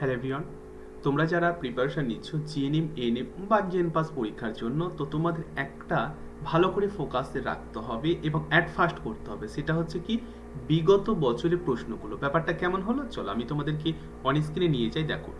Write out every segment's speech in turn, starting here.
Hello everyone, তোমরা যারা preparation নিচ্ছ জিএনএম এনএম বা জেন পাস পরীক্ষার জন্য, তো তোমাদের একটা ভালো করে ফোকাসে রাখতে হবে এবং অ্যাট ফার্স্ট করতে হবে। সেটা হচ্ছে কি, বিগত বছরের প্রশ্নগুলো। ব্যাপারটা কেমন হলো? চলো আমি তোমাদেরকে অন স্ক্রিনে নিয়ে যাই, দেখো।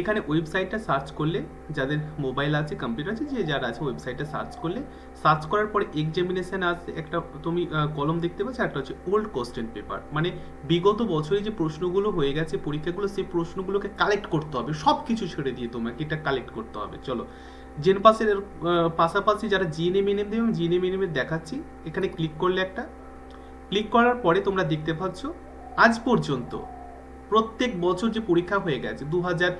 এখানে ওয়েবসাইটটা সার্চ করলে যাদের মোবাইল আছে, কম্পিউটার আছে, যে যারা আছে ওয়েবসাইটে সার্চ করলে, সার্চ করার পরে এক্সামিনেশান আছে একটা তুমি কলম দেখতে পাচ্ছ একটা হচ্ছে ওল্ড কোশ্চেন পেপার মানে বিগত বছরে যে প্রশ্নগুলো হয়ে গেছে, পরীক্ষাগুলো, সেই প্রশ্নগুলোকে কালেক্ট করতে হবে সব কিছু ছেড়ে দিয়ে তোমাকে এটা কালেক্ট করতে হবে। চলো। জেন পাসের পাশাপাশি যারা জিএনএম এনএম দেবে জিএনএম এনএম দেখাচ্ছি। এখানে ক্লিক করলে একটা। ক্লিক করার পরে তোমরা দেখতে পাচ্ছ, আজ পর্যন্ত প্রত্যেক বছর যে পরীক্ষা হয়ে গেছে দু হাজার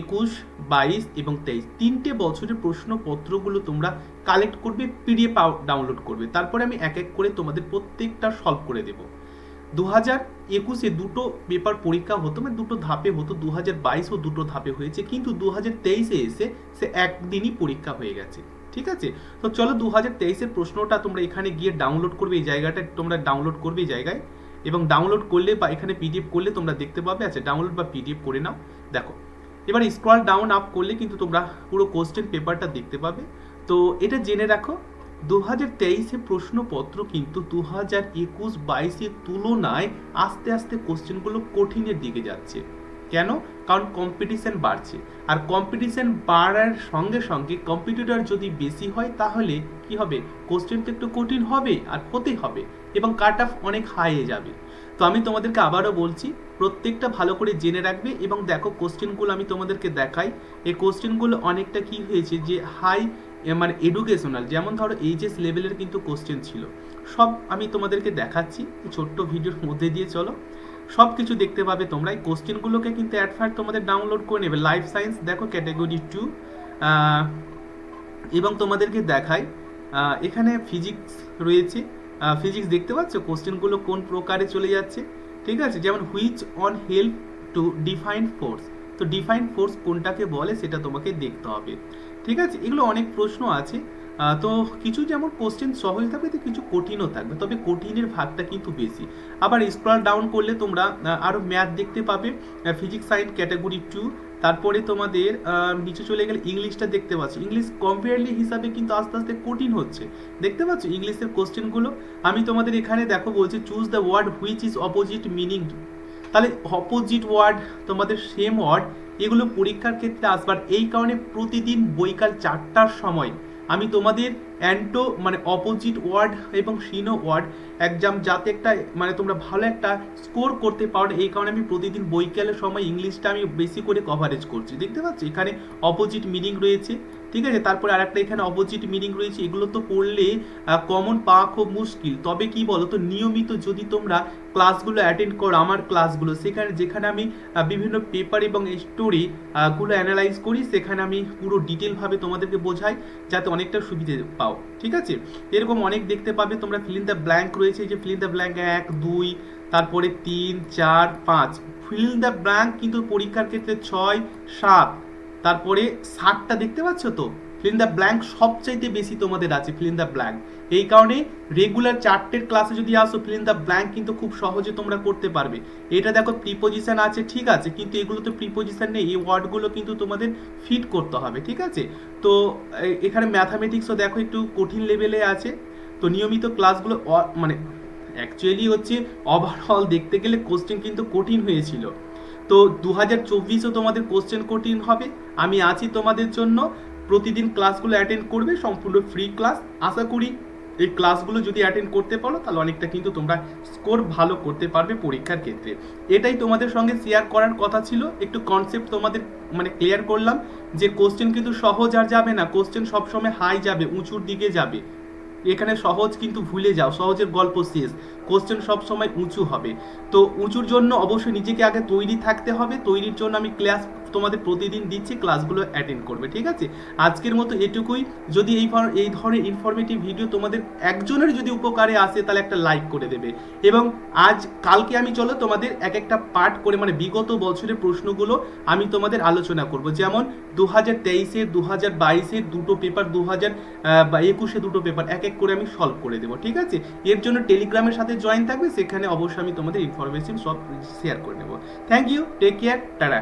একুশ, বাইশ এবং তেইশ, তিনটে বছরের প্রশ্নপত্রগুলো তোমরা কালেক্ট করবে পিডিএফ ডাউনলোড করবে। তারপরে আমি এক এক করে তোমাদের প্রত্যেকটা সলভ করে দেবো। দু হাজার একুশে দুটো পেপার পরীক্ষা হতো মানে দুটো ধাপে হতো দু হাজার বাইশও দুটো ধাপে হয়েছে, কিন্তু দু হাজার তেইশে এসে সে একদিনই পরীক্ষা হয়ে গেছে, ঠিক আছে? তো চলো দু হাজার তেইশের প্রশ্নটা তোমরা এখানে গিয়ে ডাউনলোড করবে, এই জায়গাটা তোমরা ডাউনলোড করবে, এই জায়গায়। এবং ডাউনলোড করলে বা এখানে পিডিএফ করলে তোমরা দেখতে পাবে। আচ্ছা ডাউনলোড বা পিডিএফ করে নাও। দেখো, এবার স্ক্রল ডাউন আপ করলে কিন্তু তোমরা পুরো কোশ্চেন পেপারটা দেখতে পাবে। তো এটা জেনে রাখো দু হাজার তেইশে প্রশ্নপত্র কিন্তু দু হাজার একুশ বাইশের তুলনায় আস্তে আস্তে কোশ্চেনগুলো কঠিনের দিকে যাচ্ছে। কেন? কারণ কম্পিটিশন বাড়ছে। আর কম্পিটিশন বাড়ার সঙ্গে সঙ্গে কম্পিটিটর যদি বেশি হয়, তাহলে কি হবে? কোশ্চেন তো একটু কঠিন হবে আর হতে হবে এবং কাট অফ অনেক হাইয়ে যাবে। তো আমি তোমাদেরকে আবারও বলছি, প্রত্যেকটা ভালো করে জেনে রাখবে এবং দেখো কোশ্চেনগুলো আমি তোমাদেরকে দেখাই। এই কোশ্চেনগুলো অনেকটা কি হয়েছে যে হাই মানে এডুকেশনাল যেমন ধরো এইচএস লেভেলের কিন্তু কোশ্চেন ছিল। সব আমি তোমাদেরকে দেখাচ্ছি, ছোট্ট ভিডিওর মধ্যে দিয়ে চলো। সব কিছু দেখতে পাবে তোমরা। এই কোশ্চেনগুলোকে কিন্তু অ্যাডভার্ট তোমাদের ডাউনলোড করে নেবে। লাইফ সায়েন্স দেখো ক্যাটাগরি টু এবং তোমাদেরকে আহ, এখানে ফিজিক্স রয়েছে। ফিজিক্স দেখতে পাচ্ছ? কোশ্চেনগুলো কোন প্রকারে চলে যাচ্ছে? ঠিক আছে? যেমন which one help to define force তো ডিফাইন ফোর্স কোনটাকে বলে? সেটা তোমাকে দেখতে হবে। ঠিক আছে? এগুলো অনেক প্রশ্ন আছে। তো কিছু যেমন কোশ্চেন সহজ থাকবে, তো কিছু কঠিনও থাকবে। তবে কঠিনের ভাগটা কিন্তু বেশি। আবার স্ক্রল ডাউন করলে তোমরা আরও ম্যাথ দেখতে পাবে ফিজিক্স সাইন্স ক্যাটাগরি টু তারপরে তোমাদের নিচে চলে গেলে ইংলিশটা দেখতে পাচ্ছ। ইংলিশ কম্পেয়ারলি হিসাবে কিন্তু আস্তে আস্তে কঠিন হচ্ছে। দেখতে পাচ্ছ ইংলিশের কোশ্চেনগুলো আমি তোমাদের এখানে দেখো বলছি choose the word which is opposite meaning তাহলে অপোজিট ওয়ার্ড তোমাদের সেম ওয়ার্ড এগুলো পরীক্ষার ক্ষেত্রে আসবার। এই কারণে প্রতিদিন বৈকাল চারটার সময় আমি তোমাদের অ্যান্টো মানে অপোজিট ওয়ার্ড এবং সিনো ওয়ার্ড এক্সাম যাতে একটা মানে তোমরা ভালো একটা স্কোর করতে পারো, এই কারণে আমি প্রতিদিন বৈকালের সময় ইংলিশটা আমি বেশি করে কভারেজ করছি, দেখতে পাচ্ছ? এখানে অপোজিট মিনিং রয়েছে, ঠিক আছে? তারপরে আরেকটা এখানে অপোজিট মিনিং রয়েছে, এগুলো তো পড়লে কমন পাওয়া খুব মুশকিল। তবে কি বলো তো নিয়মিত যদি তোমরা ক্লাসগুলো অ্যাটেন্ড করো, আমার ক্লাসগুলো সেখানে, যেখানে আমি বিভিন্ন পেপার এবং স্টোরি গুলো অ্যানালাইজ করি, সেখানে আমি পুরো ডিটেলভাবে তোমাদেরকে বোঝাই, যাতে অনেকটা সুবিধে পাও ঠিক আছে? এরকম অনেক দেখতে পাবে, তোমরা ফিলিং দ্য ব্ল্যাঙ্ক রয়েছে যে ফিলিং দ্য ব্ল্যাঙ্ক এক, দুই, তারপরে তিন, চার, পাঁচ। ফিল দ্য ব্ল্যাঙ্ক কিন্তু পরীক্ষার ক্ষেত্রে ছয়, সাত, তারপরে ষাটটা দেখতে পাচ্ছ তো? ফিল দ্য ব্ল্যাঙ্ক সবচাইতে বেশি তোমাদের আছে ফিল দ্য ব্ল্যাঙ্ক এই কারণে রেগুলার চারটের ক্লাসে যদি আসো ফিল দ্য ব্ল্যাঙ্ক কিন্তু খুব সহজে তোমরা করতে পারবে। এটা দেখো প্রিপোজিশন আছে, ঠিক আছে, কিন্তু এগুলো তো প্রিপোজিশন নেই, এই ওয়ার্ডগুলো কিন্তু তোমাদের ফিট করতে হবে, ঠিক আছে? তো এখানে ম্যাথামেটিক্সও দেখো একটু কঠিন লেভেলে আছে। তো নিয়মিত ক্লাসগুলো মানে অ্যাকচুয়ালি হচ্ছে ওভারঅল দেখতে গেলে কোশ্চেন কিন্তু কঠিন হয়েছিল। তো দু হাজার চব্বিশও তোমাদের কোশ্চেন কঠিন হবে। আমি আছি তোমাদের জন্য। প্রতিদিন ক্লাসগুলো অ্যাটেন্ড করবে, সম্পূর্ণ ফ্রি ক্লাস আশা করি এই ক্লাসগুলো যদি অ্যাটেন্ড করতে পারো, তাহলে অনেকটা কিন্তু তোমরা স্কোর ভালো করতে পারবে পরীক্ষার ক্ষেত্রে। এটাই তোমাদের সঙ্গে শেয়ার করার কথা ছিল। একটু কনসেপ্ট তোমাদের মানে ক্লিয়ার করলাম যে কোশ্চেন কিন্তু সহজ আর যাবে না। কোশ্চেন সবসময় হাই যাবে, উঁচুর দিকে যাবে। এখানে সহজ কিন্তু ভুলে যাও, সহজের গল্প শেষ। কোশ্চেন সবসময় উঁচু হবে। তো উঁচুর জন্য অবশ্যই নিজেকে আগে তৈরি থাকতে হবে। তৈরির জন্য আমি ক্লাস তোমাদের প্রতিদিন দিচ্ছি ক্লাসগুলো অ্যাটেন্ড করবে, ঠিক আছে? আজকের মতো এটুকুই। যদি এই এই ধরনের ইনফরমেটিভ ভিডিও তোমাদের একজনের যদি উপকারে আসে, তাহলে একটা লাইক করে দেবে। এবং আজ, কালকে আমি, চলো, তোমাদের এক একটা পার্ট করে মানে বিগত বছরের প্রশ্নগুলো আমি তোমাদের আলোচনা করব। যেমন দু হাজার তেইশে দু হাজার বাইশে দুটো পেপার দু হাজার একুশে দুটো পেপার এক এক করে আমি সলভ করে দেবো, ঠিক আছে? এর জন্য টেলিগ্রামের সাথে জয়েন থাকবে, সেখানে অবশ্যই আমি তোমাদের ইনফরমেশন সব শেয়ার করে নেব। Thank you take care tata